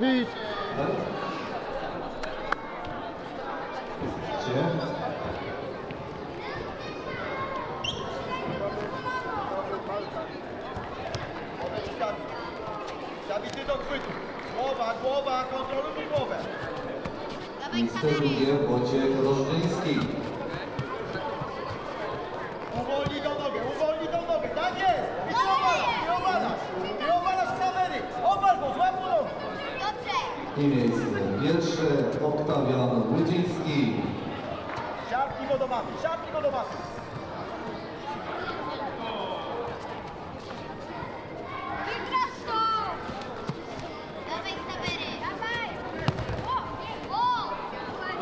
Dawid! Gdzie? Dawid, ty do chwytu. Głowa, głowa, kontroluj głowę. Miejsce drugie Wojciech Rożnyński. Uwolnij tą nogę, uwolnij tą nogę. Tak jest. I nie obalasz, nie obalasz. Nie obalasz kamery. Obal go, złap mu nogę. I miejsce pierwsze Oktawian Łydziński. Siarpnij go do maty, siarpnij go do maty. Wygrasz to! Dawaj kamery! Dawaj! O! O!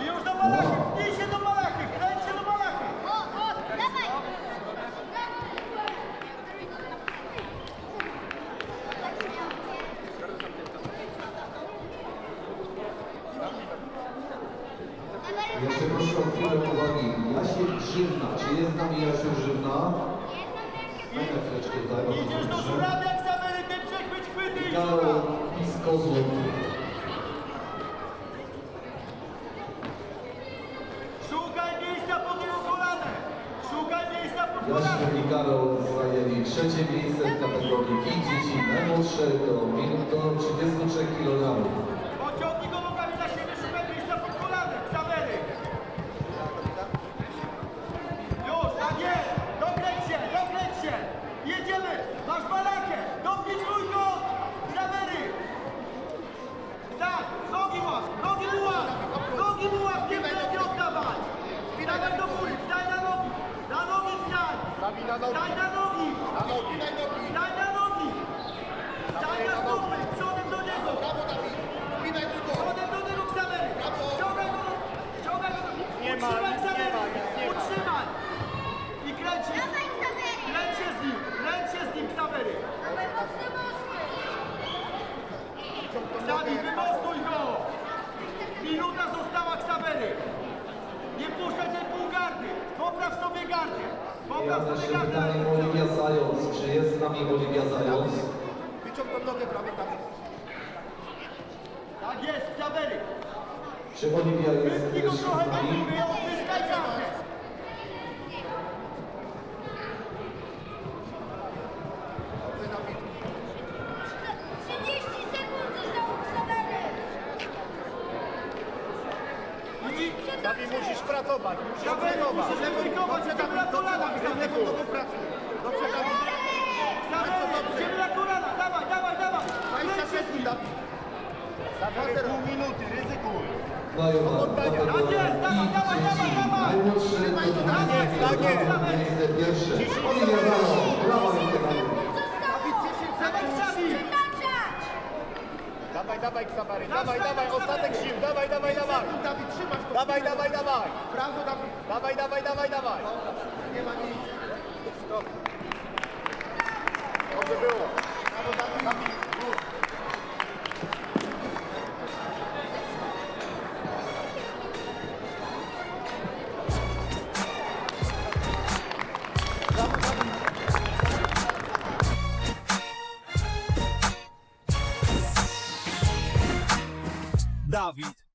I już do malachy, pnij się do malachy, kręć się do malachy. O! O! Dawaj! Jeszcze proszę o chwilę uwagi. Jasiek Grzywna. Czy jest z nami Jasiu Grzywna? Daj na chwileczkę tutaj. bardzo Idziesz do proszę. żuraw. Piskozłów. Szukaj miejsca pod jego kolanem. Szukaj miejsca pod Jasiu i Karol zajęli trzecie miejsce w kategorii 5 dzieci najmłodszych do, do 33 kg. Wstań. Wstań na nogi. Wstań na nogi. Wstań na stopy, przodem do niego. Przodem do niego Ksawery! Ściągaj go! Ściągaj go! Nie ma, Utrzymaj Ksawery! Utrzymaj! I kręć się! Kręć się z nim! Kręć się z nim Ksawery! Dawid, wymostuj go! Minuta została Ksawery! Nie puszczaj tej pół gardy! Popraw! Sobie gardę! pytanie Oliwia Zając. Czy jest z nami Oliwia Zając? Tak jest, Ksawery! Czy Oliwia jest z nami? Dawid, musisz pracować, musisz pracować. musisz efektkować, idziemy na kolana! Ksawery! Dobrze, Dawid. Ksawery, idziemy na kolana! Dawaj, dawaj, dawaj! Kręć się z nim! Zabiorę pół minuty, ryzykuj. Majowa Tak jest, dawaj, dawaj, dawaj, dawaj. najmłodsze do Tak jest, 12 tak jest. Oliwia wielkie brawo. Dawaj, Sami! Przeznaczać! Dawaj, dawaj, Ksabary, dawaj, Dawid, dawaj, ostatek Dawid. sił, Dawaj, dawaj, dawaj. Brawo, Dawid! Dawaj, dawaj, dawaj, dawaj. Nie ma nic! Stop. Dobrze było. Brawo, Dawid! Dawid